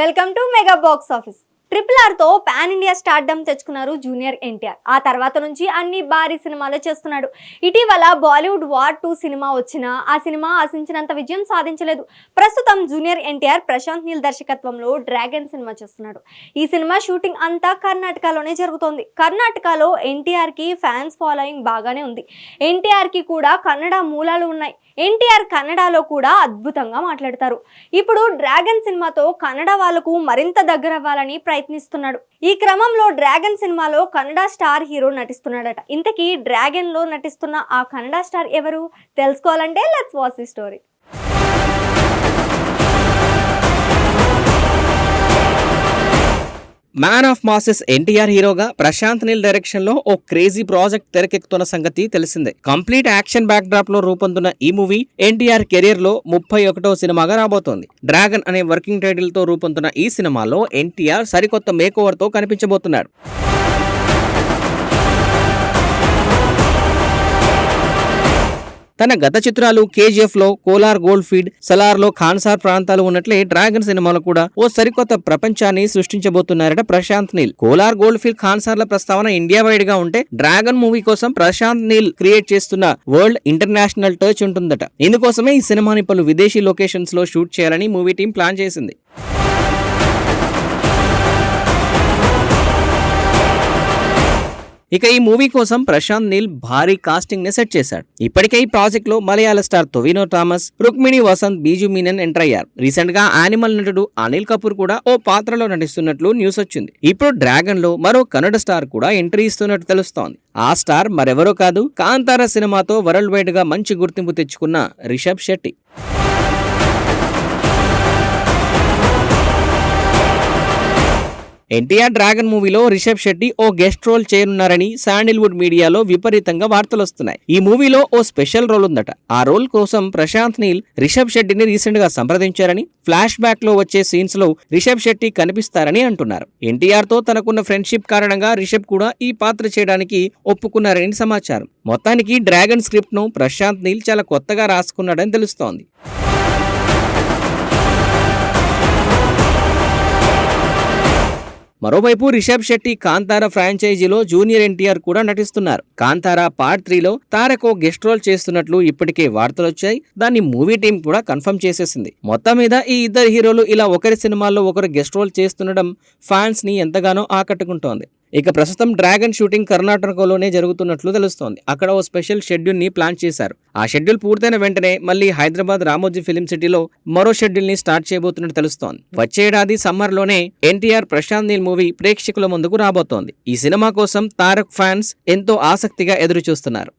Welcome to mega box office. Triple ఆర్తో pan India stardom తెచ్చుకున్నారు junior NTR ఆ తర్వాత నుంచి అన్ని భారీ సినిమాలు చేస్తున్నాడు. ఇటీవల బాలీవుడ్ వార్ టూ సినిమా వచ్చినా ఆ సినిమా ఆశించినంత విజయం సాధించలేదు. ప్రస్తుతం జూనియర్ ఎన్టీఆర్ ప్రశాంత్ నీల్ దర్శకత్వంలో డ్రాగన్ సినిమా చేస్తున్నాడు. ఈ సినిమా షూటింగ్ అంతా కర్ణాటకలోనే జరుగుతోంది. కర్ణాటకలో ఎన్టీఆర్కి ఫ్యాన్స్ ఫాలోయింగ్ బాగానే ఉంది. ఎన్టీఆర్కి కూడా కన్నడ మూలాలు ఉన్నాయి. ఎన్టీఆర్ కన్నడలో కూడా అద్భుతంగా మాట్లాడతారు. ఇప్పుడు డ్రాగన్ సినిమాతో కన్నడ వాళ్ళకు మరింత దగ్గర అవ్వాలని ప్రయత్నం ప్రయత్నిస్తున్నాడు. ఈ క్రమంలో డ్రాగన్ సినిమాలో కన్నడ స్టార్ హీరో నటిస్తున్నాడట. ఇంతకీ డ్రాగన్లో నటిస్తున్న ఆ కన్నడ స్టార్ ఎవరు? తెలుసుకోవాలంటే let's watch the story man of masses NTR హీరోగా ప్రశాంత్ నీల్ డైరెక్షన్లో ఓ క్రేజీ ప్రాజెక్ట్ తెరకెక్కుతున్న సంగతి తెలిసిందే. కంప్లీట్ యాక్షన్ బ్యాక్ డ్రాప్లో రూపొందున్న ఈ మూవీ ఎన్టీఆర్ కెరీర్లో ముప్పై ఒకటో సినిమాగా రాబోతోంది. డ్రాగన్ అనే వర్కింగ్ టైటిల్తో రూపొందున్న ఈ సినిమాలో ఎన్టీఆర్ సరికొత్త మేకోవర్తో కనిపించబోతున్నాడు. తన గత చిత్రాలు కేజీఎఫ్లో కోలార్ గోల్డ్ ఫీడ్ సలార్లో ఖాన్సార్ ప్రాంతాలు ఉన్నట్లే డ్రాగన్ సినిమాలో కూడా ఓ సరికొత్త ప్రపంచాన్ని సృష్టించబోతున్నారట ప్రశాంత్ నీల్. కోలార్ గోల్డ్ ఫీల్డ్ ఖాన్సార్ల ప్రస్తావన ఇండియా వైడ్గా ఉంటే డ్రాగన్ మూవీ కోసం ప్రశాంత్ నీల్ క్రియేట్ చేస్తున్న వరల్డ్ ఇంటర్నేషనల్ టచ్ ఉంటుందట. ఇందుకోసమే ఈ సినిమాని పలు విదేశీ లొకేషన్స్లో షూట్ చేయాలని మూవీ టీం ప్లాన్ చేసింది. ఇక ఈ మూవీ కోసం ప్రశాంత్ నీల్ భారీ కాస్టింగ్ని సెట్ చేశాడు. ఇప్పటికే ఈ ప్రాజెక్ట్లో మలయాళ స్టార్ తొవినో థామస్ రుక్మిణి వసంత్ బీజు మీనన్ ఎంటర్ అయ్యారు. రీసెంట్గా యానిమల్ నటుడు అనిల్ కపూర్ కూడా ఓ పాత్రలో నటిస్తున్నట్లు న్యూస్ వచ్చింది. ఇప్పుడు డ్రాగన్లో మరో కన్నడ స్టార్ కూడా ఎంట్రీ ఇస్తున్నట్టు తెలుస్తోంది. ఆ స్టార్ మరెవరో కాదు కాంతార సినిమాతో వరల్డ్ వైడ్గా మంచి గుర్తింపు తెచ్చుకున్న రిషబ్ శెట్టి. ఎన్టీఆర్ డ్రాగన్ మూవీలో రిషబ్ శెట్టి ఓ గెస్ట్ రోల్ చేయనున్నారని శాండిల్వుడ్ మీడియాలో విపరీతంగా వార్తలు వస్తున్నాయి. ఈ మూవీలో ఓ స్పెషల్ రోల్ ఉందట. ఆ రోల్ కోసం ప్రశాంత్ నీల్ రిషబ్ శెట్టిని రీసెంట్గా సంప్రదించారని ఫ్లాష్ బ్యాక్లో వచ్చే సీన్స్లో రిషబ్ శెట్టి కనిపిస్తారని అంటున్నారు. ఎన్టీఆర్తో తనకున్న ఫ్రెండ్షిప్ కారణంగా రిషబ్ కూడా ఈ పాత్ర చేయడానికి ఒప్పుకున్నారని సమాచారం. మొత్తానికి డ్రాగన్ స్క్రిప్ట్ను ప్రశాంత్ నీల్ చాలా కొత్తగా రాసుకున్నాడని తెలుస్తోంది. మరోవైపు రిషబ్ శెట్టి కాంతార ఫ్రాంచైజీలో జూనియర్ ఎన్టీఆర్ కూడా నటిస్తున్నారు. కాంతార పార్ట్ త్రీలో తారకో గెస్ట్ రోల్ చేస్తున్నట్లు ఇప్పటికే వార్తలొచ్చాయి దాన్ని మూవీ టీం కూడా కన్ఫర్మ్ చేసేసింది. మొత్తం మీద ఈ ఇద్దరు హీరోలు ఇలా ఒకరి సినిమాల్లో ఒకరు గెస్ట్ రోల్ చేస్తుండడం ఫ్యాన్స్ని ఎంతగానో ఆకట్టుకుంటోంది. ఇక ప్రస్తుతం డ్రాగన్ షూటింగ్ కర్ణాటకలోనే జరుగుతున్నట్లు తెలుస్తోంది. అక్కడ ఓ స్పెషల్ షెడ్యూల్ని ప్లాన్ చేశారు. ఆ షెడ్యూల్ పూర్తయిన వెంటనే మళ్ళీ హైదరాబాద్ రామోజీ ఫిలిం సిటీలో మరో షెడ్యూల్ని స్టార్ట్ చేయబోతున్నట్టు తెలుస్తోంది. వచ్చే ఏడాది సమ్మర్లోనే ఎన్టీఆర్ ప్రశాంత్ నీల్ మూవీ ప్రేక్షకుల ముందుకు రాబోతోంది. ఈ సినిమా కోసం తారక్ ఫ్యాన్స్ ఎంతో ఆసక్తిగా ఎదురు చూస్తున్నారు